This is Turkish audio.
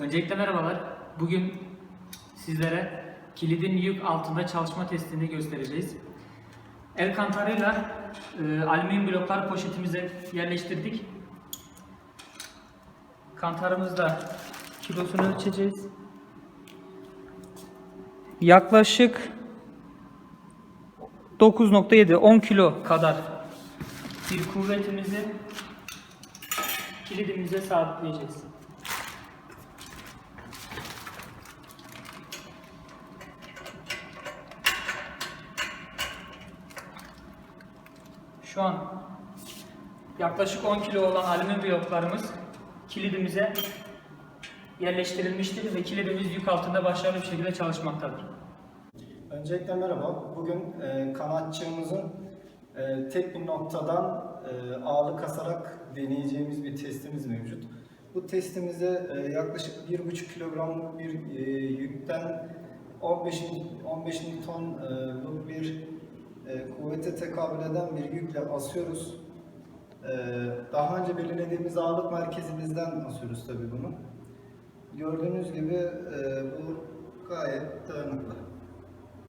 Öncelikle merhabalar. Bugün sizlere kilidin yük altında çalışma testini göstereceğiz. El kantarıyla e, alüminyum bloklar poşetimize yerleştirdik. Kantarımızda kilosunu ölçeceğiz. Yaklaşık 9.7 10 kilo kadar bir kuvvetimizi kilidimize sabitleyeceğiz. Şu an yaklaşık 10 kilo olan alüminyum bloklarımız kilidimize yerleştirilmiştir ve kilidimiz yük altında başarılı bir şekilde çalışmaktadır. Öncelikle merhaba. Bugün e, kanatçığımızın e, tek bir noktadan e, ağırlık kasarak deneyeceğimiz bir testimiz mevcut. Bu testimizde e, yaklaşık 1,5 kilogramlık bir e, yükten 15 15 Newton'luk bir e, kuvvete tekabül eden bir yükle asıyoruz. E, daha önce belirlediğimiz ağırlık merkezimizden asıyoruz tabii bunu. Gördüğünüz gibi e, bu.